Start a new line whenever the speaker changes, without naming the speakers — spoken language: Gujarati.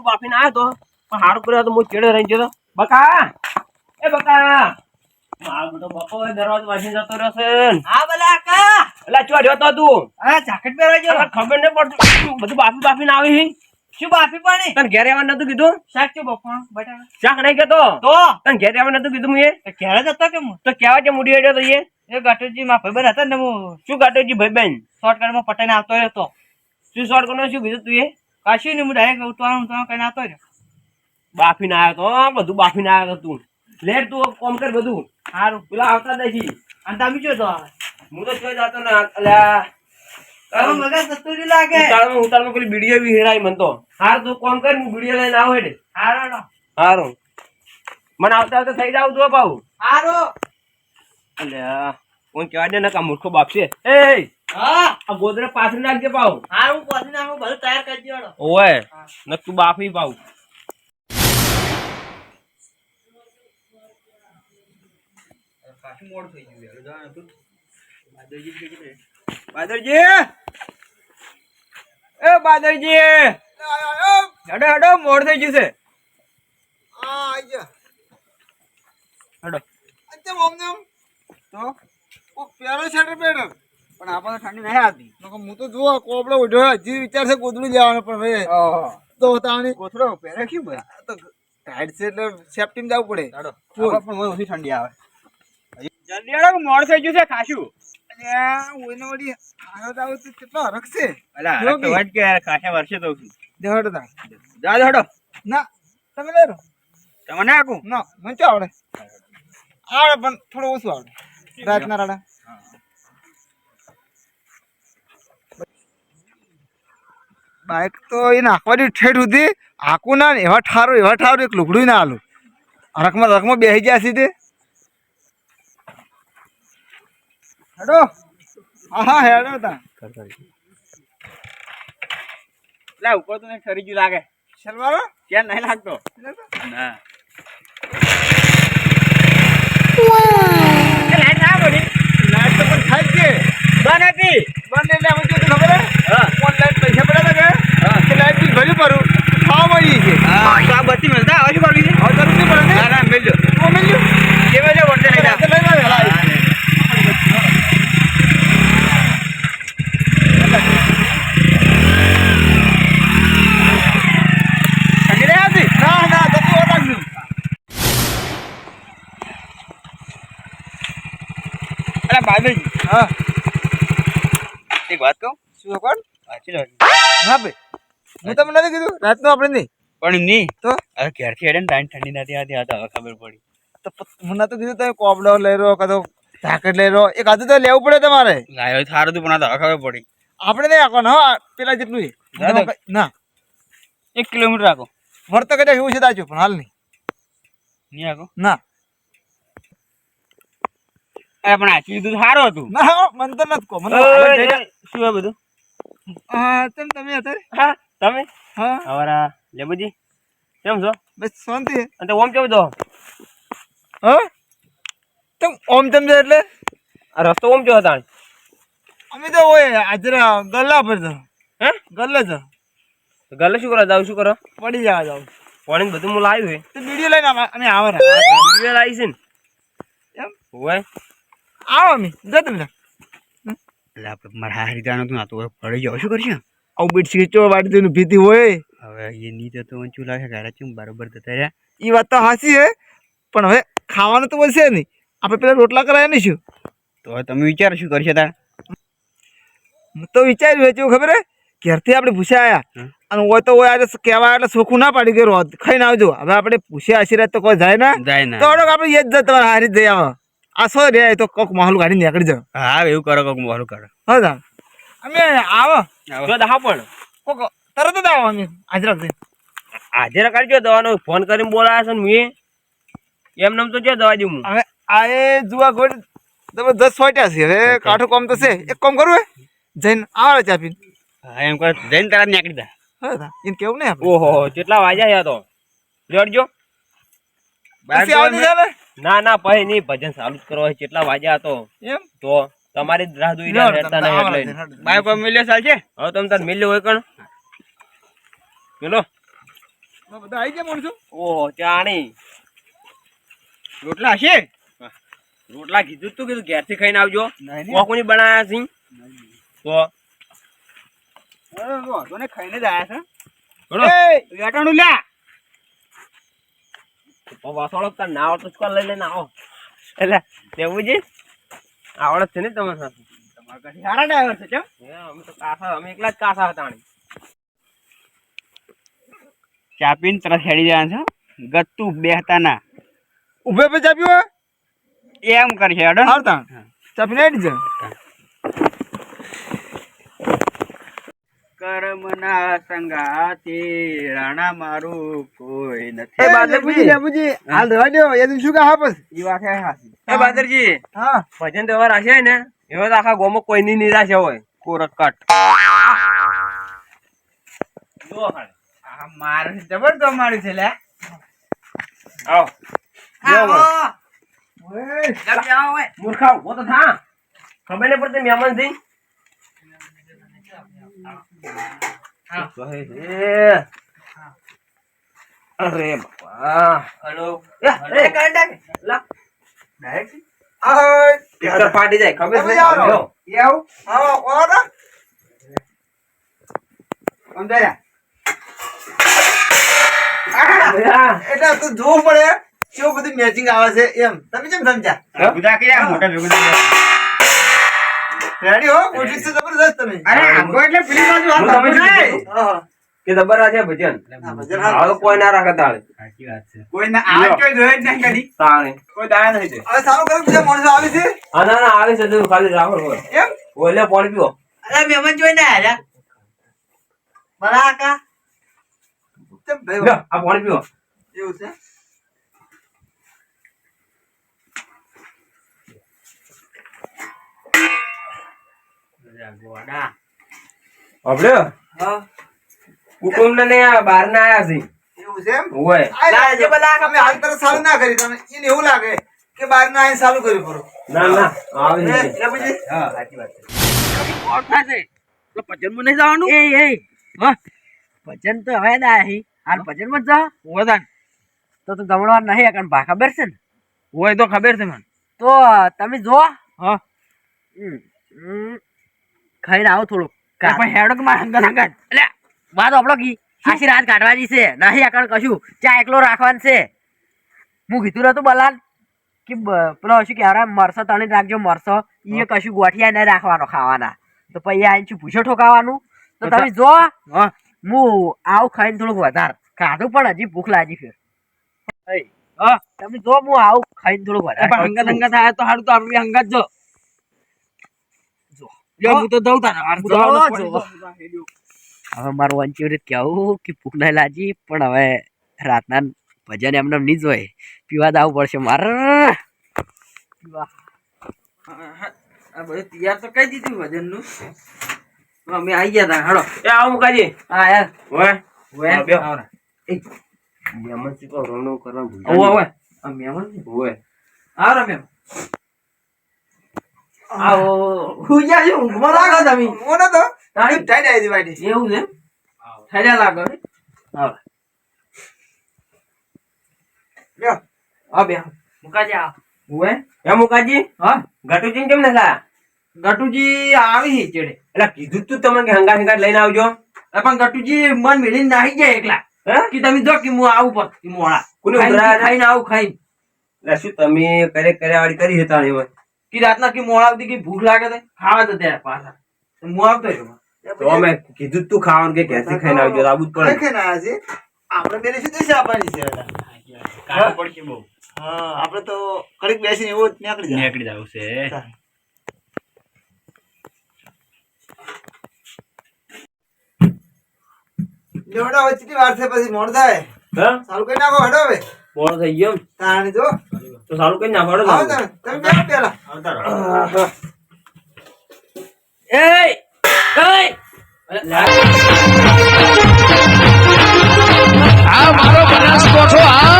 બધું બાફીને આવ્યો તો? પણ હારું કર્યો તો હું ચેડે રહી ગયો બકા! એ બકા! મારો બધો બકો દરવાજો વાંચીને જતો રહ્યો
હા ભલા કા
એટલે ચો તો તું?
હા જાકેટ પહેરવા
તને ખબર નહીં પડતી. બધું બાફી બાફીને આવી
શું બાફી પાણી
તને ઘેર આવવાનું નતું કીધું?
શાક શું બટાકા.
શાક નહીં કેતો?
તો?
તને ઘેર આવવાનું નતું કીધું મેં
તો ક્યારે જતો કે હું?
તો કેવા છે મૂડી હેડ્યો તો એ
એ ગટુજી માં ભાઈ હતા ને હું.
શું ગાટોજી ભાઈ બેન
શોર્ટકટમાં પટાઈને આવતો રહ્યો
શું શોર્ટ કરવાનું શું કીધું તું એ?
કશું નહીં હું ડાયરેક્ટ ઉતવાનું ઉતવાનું કઈને આવતો રહ્યો
બાફીને આવ્યો તો બધું બાફીને આવ્યો તો તું. લેટ તું કોમ કર બધું.
સારું
પેલા આવતા નથી.
અને તમે જો તો
હું તો જોઈ જતો ને અલ્યા.
મગજ નહીં લાગે?
ઉતાળમાં ઉતાળમાં પેલી બીડીઓ બી હેરાઈ મન તો. હાર. તું કોમ કર હું લઈને આવું હેડે.
હારો
હારું. મને આવતા આવતા થઈ જાવ તો પાઉ
હારો.
અલ્યા કોણ કહેવા દે ને કા મૂર્ખો બાપ છે. એ.
હા
આ ગોદરે પાથરી નાખજે પાઉ.
હારું પછી નાખું બધું તૈયાર કરી દેવાનો.
ઓય ન તું બાફી પાઉ. બાદરજી એ બાદરજી! હેડો હેડો મોડ થઈ ગયું છે. હેડો.
પણ આપણને ઠંડી નહીં આવતી. હું તો જુઓ કોપડો ઉઠ્યો હજી વિચાર છે કોથળું લેવાનું પણ ભાઈ તો તાવની
કોથળો પહેરે કેમ ભાઈ?
તો ટાઈટ છે એટલે સેફટી જવું પડે.
પણ મને ઓછી ઠંડી આવે. જલ્દી હેડો મોડ થઈ ગયું છે ખાશું.
અલ્યા, વળી આયો તો તો કેટલો હરખ છે.
અલા તો વાત કે યાર વર્ષે તો છું
તા
જા દો
ના તમે લે. રો
તમને આકું
ના મને તો આવડે? આવડે પણ થોડું ઓછું આવડે. રાતના રાડા. બાઈક તો એ નાખવાની ઠેઠ સુધી. આકું ના ને એવા ઠારો એવા ઠારો એક લુગડું ના આલું રખમાં રખમાં બેસી ગયા સીધે. હેડો. હા હા હેડો તા.
લા ઉપર તો નહીં ઠરી ગયું લાગે.
શલવારો
ક્યાં નહીં લાગતો? ના. લાઈટ ના
તો પણ થાય કે
બંધ હતી.
બંને એટલે અમે ખબર હા? ઓનલાઈન પૈસા પડ્યા હતા
હા.
કે લાઈટ બિલ ભર્યું પરું ખાવા મળી છે
હા તો આ બત્તી મળતા આવે શું કરવી છે
હવે જરૂર નહીં પડે ને
ના ના મેલજો
તો મળ્યું
કેવા છે વળતે નહીં
રાતે લઈને આવ્યા લાઈટ.
ઠંડી નહીં આવતી
ના ના જતું ઓર લાગ્યું
બાદલ
હા.
એક વાત કહું?
શું કોણ?
સાચી વાત
હા ભાઈ. હું તમને નથી કીધું રાતનું આપણે નહીં.
પણ નહીં.
તો?
હવે ક્યારથી હેડે ને તાઈને ઠંડી નથી આવતી આ તો હવે ખબર પડી.
તો મને તો કીધું તમે કોબડો લઈ રહ્યો કાં તો જાકેટ લઈ રહ્યો. એક આધું તો લેવું પડે તમારે.
લાયો સારું હતું પણ આ તો હવે ખબર પડી.
આપણે નહીં આપવાનું હા પેલા જેટલું. ના
એક કિલોમીટર રાખો.
વર્ત કદાચ એવું છે તાજુ પણ હાલ નહીં.
નહીં રાખો?
ના.
અરે પણ આચી સારું હતું.
ના મને તો નથી કહો મને
ઓય,
છે.
શું આ બધું?
હા તેમ તમે અત્યારે?
હા તમે?
હા.
અમારા લેબુજી કેમ છો?
બસ શાંતિ.
અને ઓમ કેવું છો
હા? તમ ઓમ તેમ છે એટલે?
આ રસ્તો ઓમ કેવો તાણ?
અમે તો હોય આજરા ગલ્લા પર તો.
હે?
ગલ્લે તો.
ગલ્લે શું કરો? જાવ શું કરો?
પડી જવા જાવ
પાણી બધું હું લાવ્યું હે.
તો વીડિયો લઈને અમે અમે આવે ને
વીડિયો લાવી છે ને.
એમ?
હોય
આવો અમે જો તમે
એટલે આપણે મારા હારી જાણો તું તો પડી જાવ શું કરશું?
આવું બીટ સ્વીચો વાળી તેનું ભીતી હોય.
હવે એ નીચે તો ઊંચું લાગે ઘરે ચું બરોબર થતા રહ્યા.
એ વાત તો હાસી હે પણ હવે ખાવાનું તો બનશે નહીં. આપણે પેલા રોટલા કરાયા નહીં શું
તો તમે વિચારો શું કરશે તાર
હું તો વિચાર્યું કેવું ખબર હે? ઘેરથી આપણે પૂછ્યા
આવ્યા
અને હોય તો હોય આજે કહેવાય એટલે સોખું ના પાડી ગયો ખાઈને આવજો. હવે આપણે પૂછ્યા આશીર્વાદ તો કોઈ જાય ના.
જાય
તો આપણે એ જ તમારે હારી જઈ આવો આ સો રે તો કોક માહોલ કાઢી નીકળી જાવ.
હા એવું કરો કોક મોરું કરો.
હા જા. અમે આવો.
જો દહા પણ
કોક તરત જ આવો અમે હાજર રાખજે
હાજર કરજો દવાનો ફોન કરીને બોલાયા છે ને મેં. એમ નામ તો જો દવા દઉં હું.
હવે આ એ જુવા ગોડ તમે દસ વાટ્યા છે. હવે કાઠું કામ તો છે. એક કામ કરવું હે? જઈને આવે ચા પીને.
હા એમ કરે જઈને તરત નીકળી જા.
હા એમ કેવું ને
ઓહો કેટલા વાગ્યા છે તો? લેડજો
પછી આવતી
ના ના ભાઈ નહીં ભજન ચાલુ જ કરવા કેટલા વાગ્યા તો
એમ?
તો તમારી રાહ જોઈ
ના,
રહેતા નહીં એટલે. બાય પર મિલ્યો ચાલશે હવે તમે તાર મિલ્યો હોય કણ? મિલો.
બધા આવી ગયા માણસો?
ઓહો ચાણી
રોટલા હશે?
રોટલા કીધું તું કીધું ઘેરથી ખાઈને આવજો. કોકુની બનાયા છે? તો.
ખાઈને જ આયા છે. વેટાણું લ્યા.
વાસોળો તાર ના આવડતો કોણ લઈ લઈને આવો? એટલે દેવુજી આવડત છે ને તમારે સાથે?
તમારા કાંઈ સારા ડ્રાઈવર છે કેમ?
અમે તો કાસા અમે એકલા જ કાસા હતા.
ચા પીને તરત હેડી જવાનું છે ગત્તું બેહતા ના
ઉભે પે ચાપ્યું
એમ કરશે હેડો. ને.
આવતા ચાપીને આવી જા.
કર્મના સંગાથી રાણા મારું કોઈ
એ
નથી
બાદરજી. બાબુજી હાલ રહેવા દો એ શું કે હા બસ
એ વાત હે હાસી
એ બાદરજી
હા.
ભજન તહેવાર હશે ને એવો તો આખા ગામમાં કોઈની નિરાશા હોય. કોરક કટ. જો હાલ.
આ મારે તો માર્યું છે લે.
આવો.
આવો.
મૂર્ખા ઊભો તો થા. ખબર નહીં પડતી મહેમાનથી અરે બાપા હલો
એ કાઢ
પિક્ચર ફાટી જાય ખબર છે.
એવું
હા
સમજાયા
એટલે તું જોવું પડે કેવું બધું મેચિંગ આવે છે એમ તમે કેમ સમજ્યા
બધા કર્યા મોટા ભેગું.
રેડી હો? કોશિશ તો જબરદસ્ત તમે.
અરે આગો એટલે પેલી બાજુ હાથ
તમને
આપો
કીધું.
ને.
હા
કે જબર છે ભજન.
હા, ભજન હાલ.
હવે કોઈ ના રાખે તાળે.
કોઈને આવાજ કોઈ જોયો જ નહીં કદી.
તાળે
કોઈ દાયા નહીં જોયો.
હવે સારું કરું બીજા માણસો આવે છે?
હા ના ના આવે છે તો ખાલી રાખો હોય.
એમ?
ઓલે પાણી પીવો
અરે મહેમાન જોઈને આયા બરા કાકા
કેમ
આ પાણી પીવો
એવું છે?
હબળ્યો
હા.
કુટુંબ ને બહાર ના આયા છે.
એવું છે એમ?
હોય.
આ
ના, જે બધા
હાલ ના કરી તમે એને એવું લાગે કે બહાર ના આવીને ચાલુ કર્યું કરો
ના ના આવે
હે, પછી
હા, સાચી વાત છે.
કોણ થશે? તો ભજનમાં નહીં જવાનું? એ એ. હા. ભજન તો હવે ના હી. હાલ ભજનમાં જ જા.
વધારે.
તો તો જમણવાર નહીં કારણ ભા ખબર છે ને.
હોય તો ખબર છે મને.
તો તમે જો
હા.
હમ. ખાઈને આવો થોડુંક
પણ હેડો કે મારા હંગાત હંગાત.
એટલે વાત આપણો કી. આખી રાત કાઢવાની છે. નહીં આકણ કશું. ચા એકલો રાખવાનું છે. હું કીધું નતું બલાલ કે પેલો શું કહેવાય મરસો તણી રાખજો મરસો. એ કશું ગોઠિયા નહીં રાખવાનો ખાવાના. તો પછી આઈને પૂછો ઠોકાવાનું? તો તમે જો
હા.
આવું ખાઈને થોડુંક વધારે ખાધું પણ હજી ભૂખ લાગી ફેર તમે જો હું આવું ખાઈને થોડુંક
વધારે
વધારે
હંગાત આયા તો સારું તો આપણે જો. હું. તો દઉં.
હવે મારું વાંચ્યું રીત કેવું કે ભૂખ લાજી પણ હવે રાતના ભજન એમને એમ નહીં જ હોય પીવા દાવું પડશે મારે. પીવા.
આ બધું તૈયાર તો કહી દીધું વજનનું અમે આવી ગયા તા. હાલો.
એ આવો મુકાજી.
હા યાર.
હોય
હોય
હા, બેહો.
આવરા.
મહેમાન છે તો રોનું કરવાનું ભૂલતા
ઓવે,
નહીં.
આ મહેમાન
હોય
આવરા મેમ.
આવો.
હું ગયા છો? ઊંઘમાં લાગો તમે
મને તો
તારી
ટાઈટ આવી હતી વાટી
એવું છે ઠર્યા લાગો હે?
લ્યો.
આ બે
મુકાજી આવો.
હોય
એ મુકાજી?
હા.
ગટુજી કેમ ને લાયા?
ગટુજી આવી હી ચેડે
એટલે કીધું તું તમે કે હંગા હંગા લઈને આવજો.
પણ ગટુજી મન મિલીને નાહી જાય એકલા.
હે?
કે તમે જો કે હું આવું પર કે મોળા
કોને ઉભરાયા
ખાઈને આવું ખાઈને.
એટલે શું તમે કરે કર્યા વાળી કરી હતા હોય?
કે રાતના કે મોડા સુધી કે ભૂખ લાગે છે ખાવા તો ત્યારે પાછા. હું આવતો રહ્યો
તો અમે કીધું તું ખાવાનું કે ઘેરથી ખાઈને આવજો તો આવું જ પડે.
ખાઈને આવ્યા છે આપણે બેને શું દેશે આપવાની છે?
કાઢવું પડશે બહુ.
હા આપણે તો કડીક બેસીને એવો નીકળી જાય
નીકળી જાવ છે.
લ્યો વચ્ચેની વાર છે પછી મોડ થાય.
હા?
સારું કરી નાખો હડો હવે.
મોડો થઈ ગયો.
તાણે જો
તો સારું કઈ ના
પડો
તમે
પેલા. પેલા
મારો
બનાસ કોઠો આ